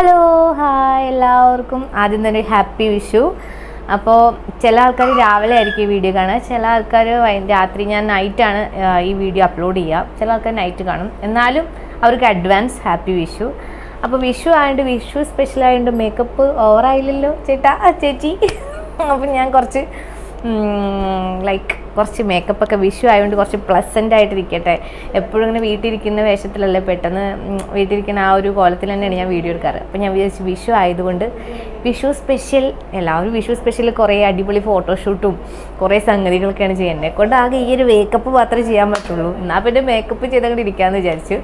Hello hi എല്ലാവർക്കും. ആദ്യം തന്നെ ഹാപ്പി വിഷു. അപ്പോൾ ചില ആൾക്കാർ രാവിലെ ആയിരിക്കും ഈ വീഡിയോ കാണുക. ചില ആൾക്കാർ രാത്രി ഞാൻ നൈറ്റാണ് ഈ വീഡിയോ അപ്ലോഡ് ചെയ്യുക. ചില ആൾക്കാർ നൈറ്റ് കാണും. എന്നാലും അവർക്ക് അഡ്വാൻസ് ഹാപ്പി വിഷു. അപ്പോൾ വിഷു ആയതുകൊണ്ട് വിഷു സ്പെഷ്യൽ ആയതുകൊണ്ട് മേക്കപ്പ് ഓവറായില്ലല്ലോ ചേട്ടാ ചേച്ചി. അപ്പം ഞാൻ കുറച്ച് ലൈക്ക് കുറച്ച് മേക്കപ്പ് ഒക്കെ വിഷു ആയതുകൊണ്ട് കുറച്ച് പ്ലസന്റ് ആയിട്ടിരിക്കട്ടെ. എപ്പോഴും ഇങ്ങനെ വീട്ടിലിരിക്കുന്ന വേഷത്തിലല്ലേ പെട്ടെന്ന് വീട്ടിലിരിക്കുന്ന ആ ഒരു കോലത്തിൽ തന്നെയാണ് ഞാൻ വീഡിയോ എടുക്കാറ്. അപ്പോൾ ഞാൻ വിചാരിച്ചു വിഷു ആയതുകൊണ്ട് വിഷു സ്പെഷ്യൽ എല്ലാവരും വിഷു സ്പെഷ്യൽ കുറേ അടിപൊളി ഫോട്ടോഷൂട്ടും കുറേ സംഗതികളൊക്കെയാണ് ചെയ്യുന്നത്. കൊണ്ട് ആകെ ഈ ഒരു മേക്കപ്പ് മാത്രമേ ചെയ്യാൻ പറ്റുള്ളൂ. എന്നാൽ പിന്നെ മേക്കപ്പ് ചെയ്തങ്ങോട്ട് ഇരിക്കാമെന്ന് വിചാരിച്ചു.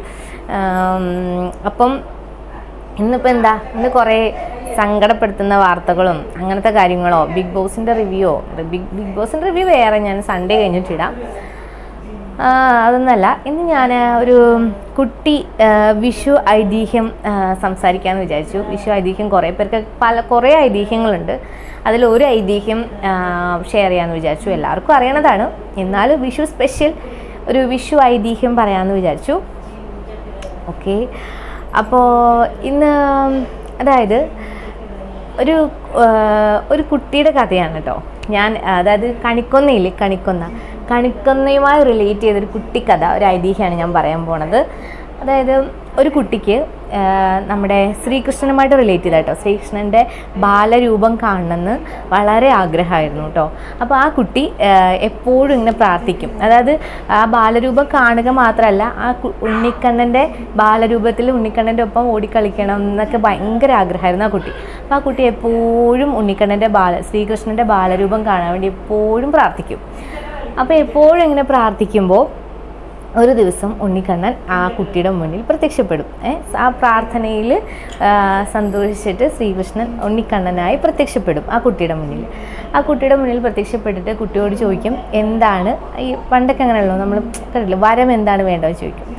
അപ്പം ഇന്നിപ്പോൾ എന്താ? ഇന്ന് കുറേ സങ്കടപ്പെടുത്തുന്ന വാർത്തകളും അങ്ങനത്തെ കാര്യങ്ങളോ ബിഗ് ബോസിന്റെ റിവ്യൂയോ ബിഗ് ബിഗ് ബോസിന്റെ റിവ്യൂ വേറെ ഞാൻ സൺഡേ കഴിഞ്ഞിട്ടിടാം. അതൊന്നല്ല ഇന്ന് ഞാൻ ഒരു കുട്ടി വിഷു ഐതിഹ്യം സംസാരിക്കാമെന്ന് വിചാരിച്ചു. വിഷു ഐതിഹ്യം കുറേ പേർക്ക് പല കുറേ ഐതിഹ്യങ്ങളുണ്ട്. അതിൽ ഒരു ഐതിഹ്യം ഷെയർ ചെയ്യാമെന്ന് വിചാരിച്ചു. എല്ലാവർക്കും അറിയണതാണ്. എന്നാലും വിഷു സ്പെഷ്യൽ ഒരു വിഷു ഐതിഹ്യം പറയാമെന്ന് വിചാരിച്ചു. ഓക്കെ അപ്പോൾ ഇന്ന് അതായത് ഒരു ഒരു കുട്ടിയുടെ കഥയാണ് കേട്ടോ ഞാൻ അതായത് കണിക്കൊന്നയില്ലേ? കണിക്കൊന്ന. കണിക്കൊന്നയുമായി റിലേറ്റ് ചെയ്തൊരു കുട്ടിക്കഥ ഒരു ഐതിഹ്യമാണ് ഞാൻ പറയാൻ പോണത്. അതായത് ഒരു കുട്ടിക്ക് നമ്മുടെ ശ്രീകൃഷ്ണനുമായിട്ട് റിലേറ്റ് ചെയ്ത കേട്ടോ ശ്രീകൃഷ്ണന്റെ ബാലരൂപം കാണണമെന്ന് വളരെ ആഗ്രഹമായിരുന്നു കേട്ടോ അപ്പോൾ ആ കുട്ടി എപ്പോഴും ഇങ്ങനെ പ്രാർത്ഥിക്കും. അതായത് ആ ബാലരൂപം കാണുക മാത്രമല്ല ആ ഉണ്ണിക്കണ്ണന്റെ ബാലരൂപത്തിൽ ഉണ്ണിക്കണ്ണന്റെ ഒപ്പം ഓടിക്കളിക്കണം എന്നൊക്കെ ഭയങ്കര ആഗ്രഹമായിരുന്നു ആ കുട്ടി. അപ്പോൾ ആ കുട്ടി എപ്പോഴും ഉണ്ണിക്കണ്ണന്റെ ബാല ശ്രീകൃഷ്ണന്റെ ബാലരൂപം കാണാൻ വേണ്ടി എപ്പോഴും പ്രാർത്ഥിക്കും. അപ്പോൾ എപ്പോഴും ഇങ്ങനെ പ്രാർത്ഥിക്കുമ്പോൾ ഒരു ദിവസം ഉണ്ണിക്കണ്ണൻ ആ കുട്ടിയുടെ മുന്നിൽ പ്രത്യക്ഷപ്പെടും. ആ പ്രാർത്ഥനയിൽ സന്തോഷിച്ചിട്ട് ശ്രീകൃഷ്ണൻ ഉണ്ണിക്കണ്ണനായി പ്രത്യക്ഷപ്പെടും ആ കുട്ടിയുടെ മുന്നിൽ. ആ കുട്ടിയുടെ മുന്നിൽ പ്രത്യക്ഷപ്പെട്ടിട്ട് കുട്ടിയോട് ചോദിക്കും എന്താണ്? ഈ പണ്ടൊക്കെ അങ്ങനെയുള്ളൂ നമ്മൾ കണ്ടില്ല വരം എന്താണ് വേണ്ടതെന്ന് ചോദിക്കും.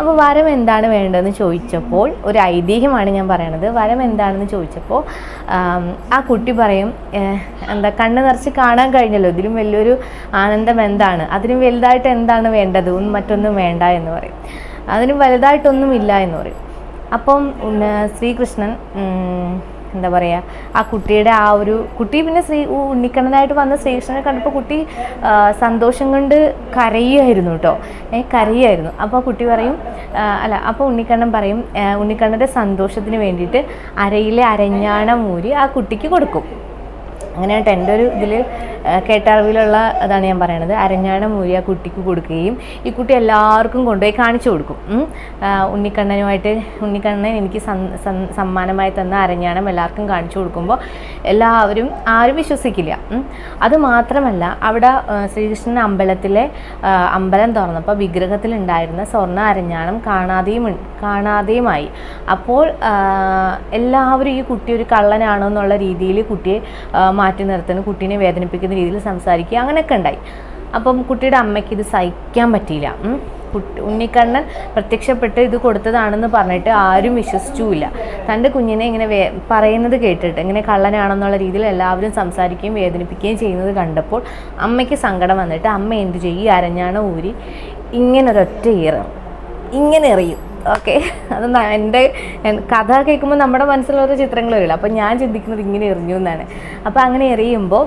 അപ്പോൾ വരം എന്താണ് വേണ്ടതെന്ന് ചോദിച്ചപ്പോൾ ഒരു ഐതിഹ്യമാണ് ഞാൻ പറയണത്. വരം എന്താണെന്ന് ചോദിച്ചപ്പോൾ ആ കുട്ടി പറയും എന്താ കണ്ണ് നിറച്ച് കാണാൻ കഴിഞ്ഞല്ലോ. ഇതിലും വലിയൊരു ആനന്ദം എന്താണ്? അതിനും വലുതായിട്ട് എന്താണ് വേണ്ടത്? മറ്റൊന്നും വേണ്ട എന്ന് പറയും. അതിനും വലുതായിട്ടൊന്നും ഇല്ല എന്ന് പറയും. അപ്പം ശ്രീകൃഷ്ണൻ എന്താ പറയുക ആ കുട്ടിയുടെ ആ ഒരു കുട്ടി പിന്നെ ശ്രീ ഉണ്ണിക്കണ്ണനായിട്ട് വന്ന ശ്രീകൃഷ്ണനെ കണ്ടപ്പോൾ കുട്ടി സന്തോഷം കൊണ്ട് കരയുമായിരുന്നു കേട്ടോ. ഏ കരയുമായിരുന്നു അപ്പോൾ കുട്ടി പറയും അല്ല അപ്പോൾ ഉണ്ണിക്കണ്ണൻ പറയും ഉണ്ണിക്കണ്ണന്റെ സന്തോഷത്തിന് വേണ്ടിയിട്ട് അരയിലെ അരഞ്ഞാണം മൂരി ആ കുട്ടിക്ക് കൊടുക്കും. അങ്ങനെയായിട്ട് എന്റെ ഒരു ഇതിൽ കേട്ടറിവിലുള്ള അതാണ് ഞാൻ പറയണത്. അരഞ്ഞാണ ആ കുട്ടിക്ക് കൊടുക്കുകയും ഈ കുട്ടി എല്ലാവർക്കും കൊണ്ടുപോയി കാണിച്ചു കൊടുക്കും. ഉണ്ണിക്കണ്ണനുമായിട്ട് ഉണ്ണിക്കണ്ണൻ എനിക്ക് സമ്മാനമായി തന്ന അരഞ്ഞാണം എല്ലാവർക്കും കാണിച്ചു കൊടുക്കുമ്പോൾ എല്ലാവരും ആരും വിശ്വസിക്കില്ല. അത് മാത്രമല്ല അവിടെ ശ്രീകൃഷ്ണൻ അമ്പലത്തിലെ അമ്പലം തുറന്നപ്പോൾ വിഗ്രഹത്തിലുണ്ടായിരുന്ന സ്വർണ അരഞ്ഞാണം കാണാതെയും കാണാതെയുമായി. അപ്പോൾ എല്ലാവരും ഈ കുട്ടി ഒരു കള്ളനാണോ എന്നുള്ള രീതിയിൽ കുട്ടിയെ മാറ്റി നിർത്തുന്നു. കുട്ടീനെ വേദനിപ്പിക്കുന്ന. രീതിയിൽ സംസാരിക്കുക. അങ്ങനെയൊക്കെ ഉണ്ടായി. അപ്പം കുട്ടിയുടെ അമ്മയ്ക്ക് ഇത് സഹിക്കാൻ പറ്റിയില്ല. കുട്ടി ഉണ്ണിക്കണ്ണൻ പ്രത്യക്ഷപ്പെട്ട് ഇത് കൊടുത്തതാണെന്ന് പറഞ്ഞിട്ട് ആരും വിശ്വസിച്ചുമില്ല. തന്റെ കുഞ്ഞിനെ ഇങ്ങനെ വേ പറയുന്നത് കേട്ടിട്ട് ഇങ്ങനെ കള്ളനാണെന്നുള്ള രീതിയിൽ എല്ലാവരും സംസാരിക്കുകയും വേദനിപ്പിക്കുകയും ചെയ്യുന്നത് കണ്ടപ്പോൾ അമ്മയ്ക്ക് സങ്കടം വന്നിട്ട് അമ്മ എന്ത് ചെയ്യും? അരഞ്ഞാണ് ഊരി ഇങ്ങനെ ഒരൊറ്റ ഈറും. ഇങ്ങനെ എറിയും. ഓക്കെ. അത് എന്റെ കഥ കേൾക്കുമ്പോൾ നമ്മുടെ മനസ്സിലുള്ള ചിത്രങ്ങൾ വരില്ല അപ്പം ഞാൻ ചിന്തിക്കുന്നത് ഇങ്ങനെ എറിഞ്ഞു എന്നാണ്. അപ്പോൾ അങ്ങനെ എറിയുമ്പോൾ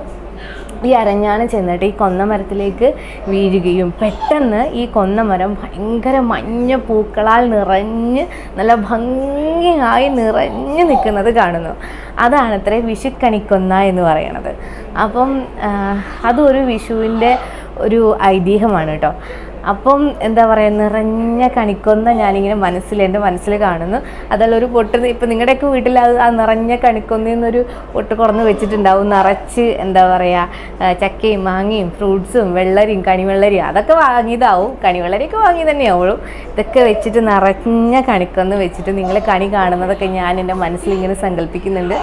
ഈ അരഞ്ഞാണ് ചെന്നിട്ട് ഈ കൊന്നമരത്തിലേക്ക് വീഴുകയും. പെട്ടെന്ന് ഈ കൊന്നമരം ഭയങ്കര മഞ്ഞ പൂക്കളാൽ നിറഞ്ഞ് നല്ല ഭംഗിയായി നിറഞ്ഞു നിൽക്കുന്നത് കാണുന്നു. അതാണ് അത്ര വിഷുക്കണിക്കൊന്ന എന്ന് പറയണത്. അപ്പം അതൊരു വിഷുവിന്റെ ഒരു ഐതിഹ്യമാണ് കേട്ടോ. അപ്പം എന്താ പറയുക നിറഞ്ഞ കണിക്കൊന്ന ഞാനിങ്ങനെ മനസ്സിൽ എന്റെ മനസ്സിൽ കാണുന്നു. അതല്ല ഒരു പൊട്ട് ഇപ്പം നിങ്ങളുടെയൊക്കെ വീട്ടിൽ അത് ആ നിറഞ്ഞ കണിക്കൊന്നൊരു പൊട്ട് കുറഞ്ഞ് വെച്ചിട്ടുണ്ടാവും. നിറച്ച് എന്താ പറയുക ചക്കയും മാങ്ങയും ഫ്രൂട്ട്സും വെള്ളരിയും കണിവെള്ളരിയും അതൊക്കെ വാങ്ങിയതാവും. കണിവെള്ളരിയൊക്കെ വാങ്ങി തന്നെയാവുള്ളൂ. ഇതൊക്കെ വെച്ചിട്ട് നിറഞ്ഞ കണിക്കൊന്ന് വെച്ചിട്ട് നിങ്ങൾ കണി കാണുന്നതൊക്കെ ഞാൻ എന്റെ മനസ്സിൽ ഇങ്ങനെ സങ്കല്പിക്കുന്നുണ്ട്.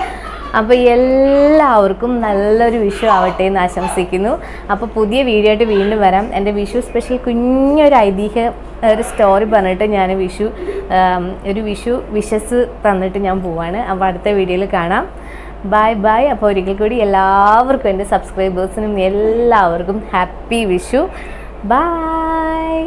അപ്പോൾ എല്ലാവർക്കും നല്ലൊരു വിഷു ആവട്ടെ എന്ന് ആശംസിക്കുന്നു. അപ്പോൾ പുതിയ വീഡിയോ ആയിട്ട് വീണ്ടും വരാം. എന്റെ വിഷു സ്പെഷ്യൽ കുഞ്ഞൊരു ഐതിഹ്യ ഒരു സ്റ്റോറി പറഞ്ഞിട്ട് ഞാൻ വിഷു ഒരു വിഷു വിശസ് തന്നിട്ട് ഞാൻ പോവാണ്. അപ്പോൾ അടുത്ത വീഡിയോയിൽ കാണാം. ബൈ ബൈ അപ്പോൾ ഒരിക്കൽ കൂടി എല്ലാവർക്കും എന്റെ സബ്സ്ക്രൈബേഴ്സിനും എല്ലാവർക്കും ഹാപ്പി വിഷു. ബൈ